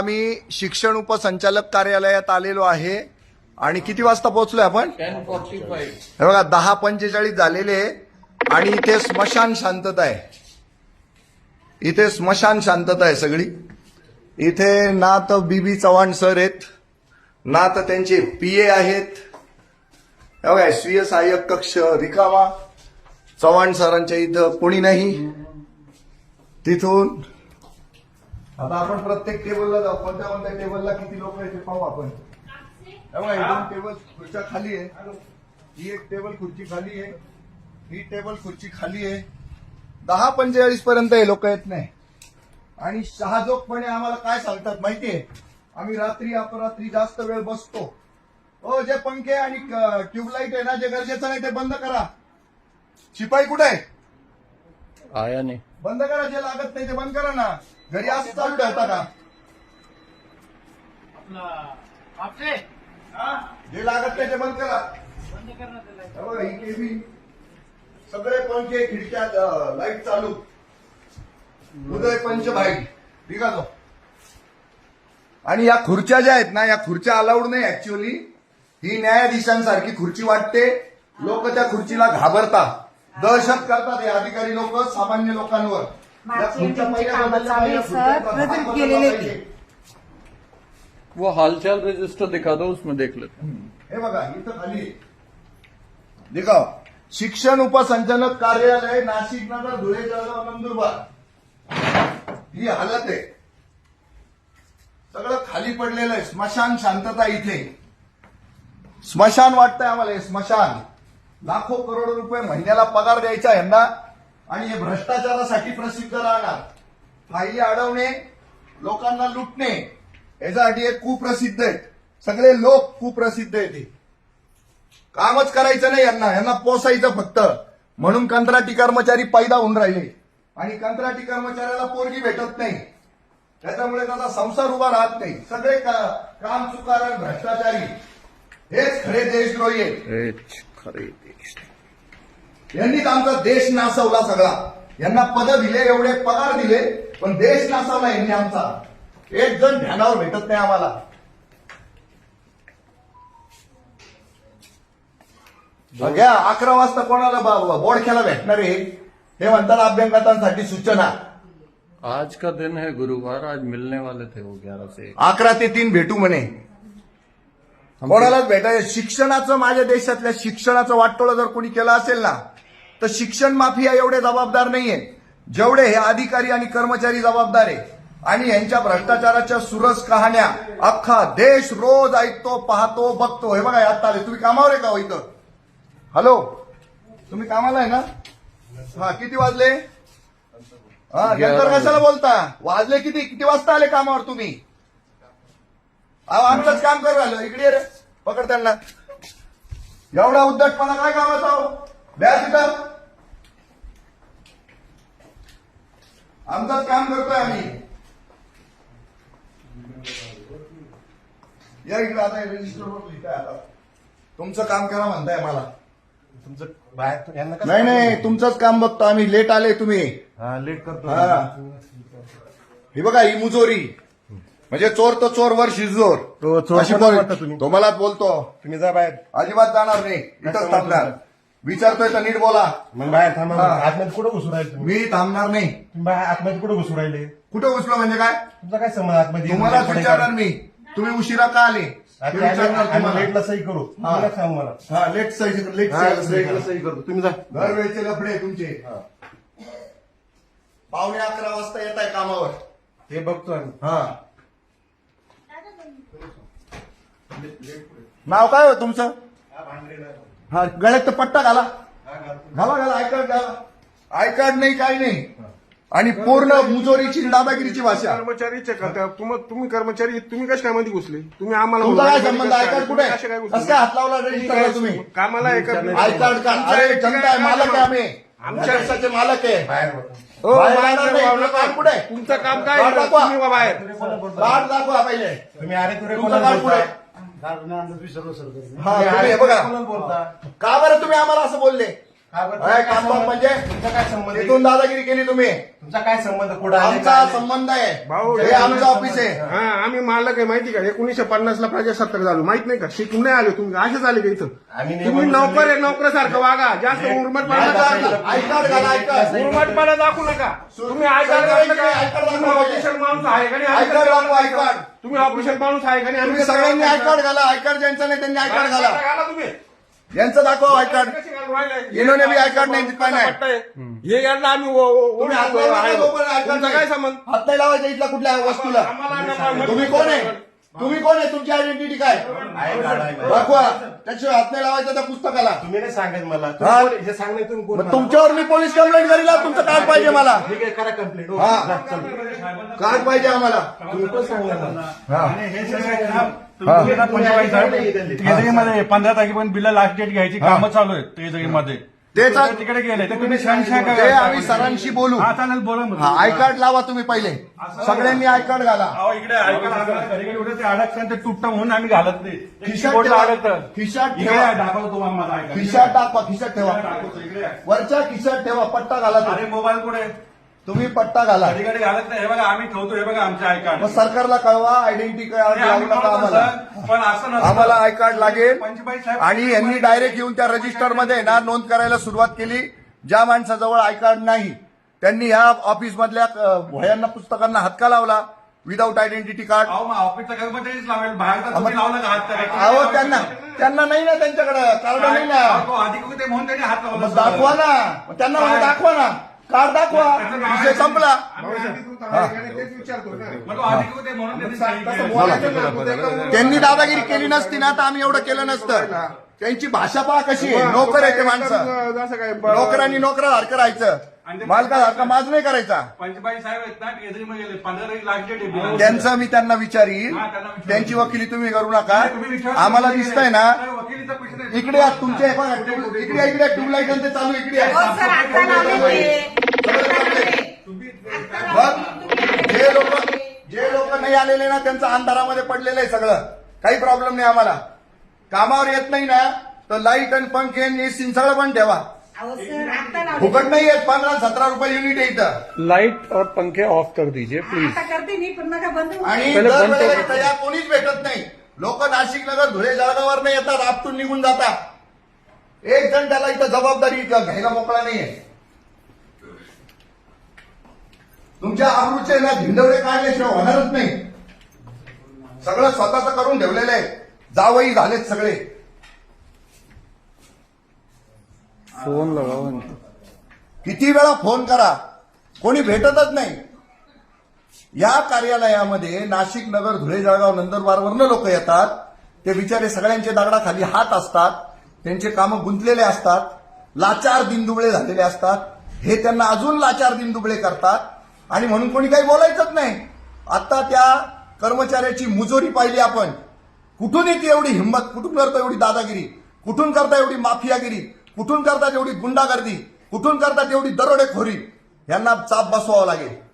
आम्ही शिक्षण उपसंचालक कार्यालयात आलेलो आहे. आणि किती वाजता पोहोचलोय आपण? हे बघा दहा पंचेचाळीस झालेले आणि इथे स्मशान शांतता आहे. इथे स्मशान शांतता आहे सगळी. इथे ना तर बीबी चव्हाण सर आहेत ना तर त्यांचे पीए आहेत. हे बघा स्वीय सहाय्यक कक्ष रिकामा. चव्हाण सरांच्या इथं कोणी नाही. तिथून आता आपण प्रत्येक टेबलला जाऊ. कोणत्या कोणत्या टेबलला किती लोक आहे ते पाहू आपण. हे दोन टेबल खुर्च्या खाली आहे. ही एक टेबल खुर्ची खाली आहे. ही टेबल खुर्ची खाली आहे. दहा पंचेचाळीस पर्यंत हे लोक येत नाही. आणि शहाजोगपणे आम्हाला काय सांगतात माहितीये? आम्ही रात्री अपरात्री जास्त वेळ बसतो. हो जे पंखे आणि ट्यूबलाईट आहे ना जे गरजेचं नाही ते बंद करा. शिपाई कुठे आहे? आया नाही. बंद करा जे लागत नाही ते बंद करा ना. घरी असं चालू ठेवता का? आपले जे लागत नाही ते बंद करा हे बघा, ही सगळे पंखे खिडक्या लाइट चालू. उदय पंच भाई ठीक आहे. आणि या खुर्च्या ज्या आहेत ना या खुर्च्या अलाउड नाही ऍक्च्युअली ही न्यायाधीशांसारखी खुर्ची वाटते. लोक त्या खुर्चीला घाबरतात. दहशत करतात हे अधिकारी लोक सामान्य लोकांवर. मागचे कामं चालू आहे, सर. प्रेझेंट केलेले. ते. वो हालचाल रजिस्टर दिखा दो उसमें देख लेते हैं हे बघा इथं खाली आहे. दिखाव शिक्षण उपसंचालक कार्यालय नाशिक नगर धुळे जळगाव नंदुरबार ही हालत आहे सगळं खाली पडलेलं आहे स्मशान शांतता इथे स्मशान वाटतंय आम्हाला हे स्मशान लाखो करोड रुपये महिन्याला पगार द्यायचा यांना आणि हे भ्रष्टाचारासाठी प्रसिद्ध राहणार. फायली अडवणे लोकांना लुटणे याच्यासाठी हे कुप्रसिद्ध आहेत. सगळे लोक कुप्रसिद्ध आहेत हे. कामच करायचं नाही यांना यांना पोसायचं फक्त. म्हणून कंत्राटी कर्मचारी पैदा होऊन राहिले. आणि कंत्राटी कर्मचाऱ्याला पोरगी भेटत नाही. त्याच्यामुळे त्याचा संसार उभा राहत नाही. सगळे का- काम चुकार भ्रष्टाचारी. हेच खरे देशद्रोही आहेत. खरे देश यांनीच आमचा देश नासवला सगळा. यांना पद दिले एवढे पगार दिले पण देश नासवला यांनी आमचा. एक जण ध्यानावर भेटत नाही आम्हाला. घ्या अकरा वाजता कोणाला बोडख्याला भेटणार आहे? हे म्हणतात अभ्यंगतांसाठी सूचना. आज का दिन है गुरुवार? आज मिलने वाले थे वो ग्यारह से अकरा ते तीन भेटू म्हणे. कोणालाच भेटायचं शिक्षणाचं माझ्या देशातल्या शिक्षणाचं वाटोळं जर कोणी केलं असेल ना तर शिक्षण माफिया एवढे जबाबदार नाहीये. जेवढे हे अधिकारी आणि कर्मचारी जबाबदार आहे. आणि यांच्या भ्रष्टाचाराच्या सुरस कहाण्या अख्खा देश रोज ऐकतो पाहतो बघतो. हे बघा आता आले. तुम्ही कामावर आहे का हो इथं? हॅलो? तुम्ही कामाला आहे ना? हा किती वाजले? हा नंतर कशाला बोलता? वाजले किती? किती वाजता आले कामावर तुम्ही? अहो आमचंच काम करू राहिलो. इकडे रे. पकड त्यांना. एवढा उद्धटपणा काय कामाचा हो? द्या तिथं आमचंच काम करतोय आम्ही. या इकडे आता रजिस्टरवर लिहिताय आता. तुमचं काम करा म्हणताय मला. तुमचं बाहेर यांना कसं नाही नाही तुमचंच काम बघतो आम्ही. लेट आले तुम्ही. हा लेट करतो. हा. ही बघा ही मुजोरी. म्हणजे चोर तो चोर वर शिजोर तो चोर अशी कोणाला बोल- वाटतं तुम्ही? तुम्हालाच बोलतो. तुम्ही जा बाहेर. अजिबात जाणार नाही. इथंच थांबणार. विचारतोय तर नीट बोला. मग बाहेर थांबा हा. आतमध्ये कुठं घुसू राहिले तुम्ही? मी थांबणार नाही. तुम्ही बाहेर आतमध्ये कुठं घुसू राहिले? कुठं घुसलो म्हणजे काय? तुमचा काय समज आतमध्ये तुम्हालाच विचारणार? मी. तुम्ही उशिरा का आले? आम्ही- विचारणार तुम्हाला. लेटला सही करू. हा. तुम्ही सांग मला. हा लेट सही लेट सही लेटला सही करू. तुम्ही जा. दरवेळचे लफडे तुमचे. पावणे अकरा वाजता येत आहे कामावर. ते बघतो आम्ही. हा. नाव काय हो तुमचं? हा गळ्यात तर पट्टा घाला घाला घाला आय कार्ड घाला आय कार्ड नाही काय नाही आणि पूर्ण मुजोरीची दादागिरीची भाषा कर्मचारीचे का त्या- तुम- तुम्ही कर्मचारी तुम्ही कशा काय मध्ये घुसले तुम्ही आम्हाला तुमचा काय बोलवलं, संबंध आय? कार्ड कुठे तुम्ही कशा काय घुसले? कसं काय हात लावला रजिस्टरला तुम्ही कामाला एका आय कार्ड का अरे जनता आहे मालक आहे आम्ही आमच्या देशाचे मालक आहे बाहेर. हो, बाहेर बाहेर जाणार नाही. जाऊ तुझं कार्ड कुठे आहे? तुमचं काम काय कार्ड आहे? दाखवा. तुम्ही वा बाहेर कार्ड दाखवा पहिले तुम्ही अरे तुरे तुमचं कार्ड कुठे? आहे? हा तुम्ही हे बघा. बोलता? का बरं तुम्ही आम्हाला असं बोलले? बरं. अरे, म्हणजे तुमचा काय संबंध आहे? तिथून दादागिरी केली तुम्ही. तुमचा काय संबंध आले आमचा काय? संबंध आहे. भाऊ, हे हे आमचं ऑफिस आहे. हा आम्ही मारलं काय माहिती का? एकोणीशे पन्नास ला प्रजासत्ताक झालो माहीत नाही का? शिकून नाही आले तुम्ही. असेच आले का इथं? आम्ही नाही तुम्ही म्हणतो नोकर आहे तुम्ही- नोकरासारखं वागा. जास्त उर्मटपणा दाखवू घाला आय कार्ड उर्मटपणा दाखवू नका. तुम्ही घातलं का? आय कार्ड तुम्ही दाखवा. ऑफिशियल माणूस आहे का नाही? आय कार्ड दाखवा, आय तुम्ही ऑफिशियल माणूस आहे का नाही? तुम्ही सगळ्यांनी आय कार्ड घाला आय कार्ड ज्यांचं नाही त्यांनी आय कार्ड घाला घाला तुम्ही यांचं दाखवा आय कार्ड कशी घालून राहिले? इन्होंने भी आय कार्ड नाही है. पट्टा आहे. हे यांना आम्ही ओ- ओ- तुम्ही हात आहे. तुमचा नाही. काय संबंध हात नाही लावायचा इथल्या कुठल्या वस्तूला आम्हाला तुम्ही कोण आहे तुम्ही कोण आहे? तुमची आयडेंटिटी काय? आहे कार्ड आहे. दाखवा. त्याशिवाय हात नाही लावायचा त्या पुस्तकाला. तुम्ही नाही सांगत मला. हा. तुम्ही कोण- हे सांगणार तुम्ही कोण मग मला? तुमच्यावर मी पोलीस कंप्लेंट करील हा, तुमचं कार्ड पाहिजे मला. ठीक आहे करा कंप्लेंट हा. कार्ड पाहिजे आम्हाला. तुम्ही पण सांगणार मला हा. पंधरा तारखेपर्यंत बिल लास्ट डेट घ्यायची कामं चालू आहेत केजरीमध्ये तेच ते तिकडे गेले तर तुम्ही शहानिशा करा. ते आम्ही सरांशी बोलू हा चालेल बोला मग. हा आय कार्ड लावा तुम्ही पहिले सगळ्यांनी आय कार्ड घाला अहो, इकडे ऐका ना, कधी कधी होतं ते अडकतं ते तुटतं म्हणून आम्ही घालत नाही ते खिशात ठेवा. अडकतं. खिशात इकडे ठेवा. दाखवतो तुम्हाला माझा ऐका. खिशात टाका खिशात ठेवा दाखवतो, इकडे आहे. वरच्या खिशात ठेवा पट्टा घाला अरे. मोबाईल कुठे तुम्ही पट्टा घाला. घालत नाही. हे बघा आम्ही ठेवतो हे बघा आमचे आय कार्ड. मग सरकारला कळवा आयडेंटिटी कार्ड लागू आम्ही नका आम्हाला. सर, पण असं नसतं. आम्हाला आय कार्ड लागेल. पंचेबाई साहेब- आणि यांनी डायरेक्ट येऊन त्या रजिस्टरमध्ये ना नोंद करायला सुरुवात केली. ज्या माणसाजवळ आय कार्ड नाही त्यांनी ह्या ऑफिस मधल्या वह्यांना पुस्तकांना हात का लावला. विदाऊट आयडेंटिटी कार्ड अहो मग ऑफिसचा कर्मचारीच लावेल. बाहेर तर तुम्ही मग- लावलं का हात त्याला? अहो त्यांना त्यांना नाही ना त्यांच्याकडे. कार्ड नाही ना. अहो, तो अधिकृत आहे म्हणून त्यांनी हात लावला. मग दाखवा ना. मग त्यांना दाखवा ना. कार्ड दाखवा. विषय संपला. त्यांनी दादागिरी केली नसती ना तर आम्ही एवढं केलं नसतं. त्यांची भाषा पहा कशी आहे. नोकर आहे ते माणसं. असं काय नोकरांनी नोकरासारखं राहायचं. मालकासारखं माज नाही करायचा. पंचबाई साहेब आहेत ना केजरीमध्ये गेले. पंधरा तारीख लास्ट डेट आहे बिलाची. त्यांचं मी त्यांना विचारीन. हा, त्यांना विचारा. त्यांची वकिली तुम्ही करू नका. तुम्ही विचारा. आम्हाला दिसतंय ना. साहेब, वकिलीचा पैसे नाही. इकडे या तुमचे हे बघा, ट्यूब- इकडे इकडे ट्यूबलाईट ते चालू इकडे आहे. हो सर आता लावले ते. चाललंय. बघ जे लोक जे लोक नाही आलेले ना त्यांचं अंधारामध्ये पडलेलं आहे सगळं. काही प्रॉब्लेम नाही आम्हाला. कामावर येत नाही ना तर लाइट आणि पंखे आणि एसी सगळं पण ठेवा. अहो सर आता लावले फुकट नाही येत पंधरा सतरा रुपये युनिट आहे इथं. लाइट और पंखे ऑफ कर दीजिए प्लीज आता करते मी पण नका बंद होऊ. आणि पहिले बंद दरवेळेला करू. इथं या कोणीच भेटत नाही. लोक नाशिक नगर धुळे जळगावर नाही येतात आपटून निघून जातात. एक जण त्याला इथं जबाबदारी इथं घ्यायला मोकळा नाहीये. तुमच्या आबरूचे ना धिंडवडे काढल्याशिवाय होणारच नाही. सगळं स्वतःच करून ठेवलेलं आहे. जावई झालेत सगळे. फोन लगाओ इनको किती वेळा फोन करा. कोणी भेटतच नाही. या कार्यालयामध्ये नाशिक नगर धुळे जळगाव नंदुरबारवरनं लोक येतात. ते बिचारे सगळ्यांचे दगडाखाली हात असतात. त्यांचे कामं गुंतलेले असतात. लाचार दिनदुबळे झालेले असतात. हे त्यांना अजून लाचार दिनदुबळे करतात. आणि म्हणून कोणी काही बोलायचंच नाही. आता त्या कर्मचाऱ्याची मुजोरी पाहिली आपण. कुठून येते एवढी हिंमत? कुठून करता एवढी दादागिरी? कुठून करता एवढी माफियागिरी? कुठून करता एवढी गुंडागर्दी? कुठून करता एवढी दरोडेखोरी? यांना चाप बसवावं लागेल.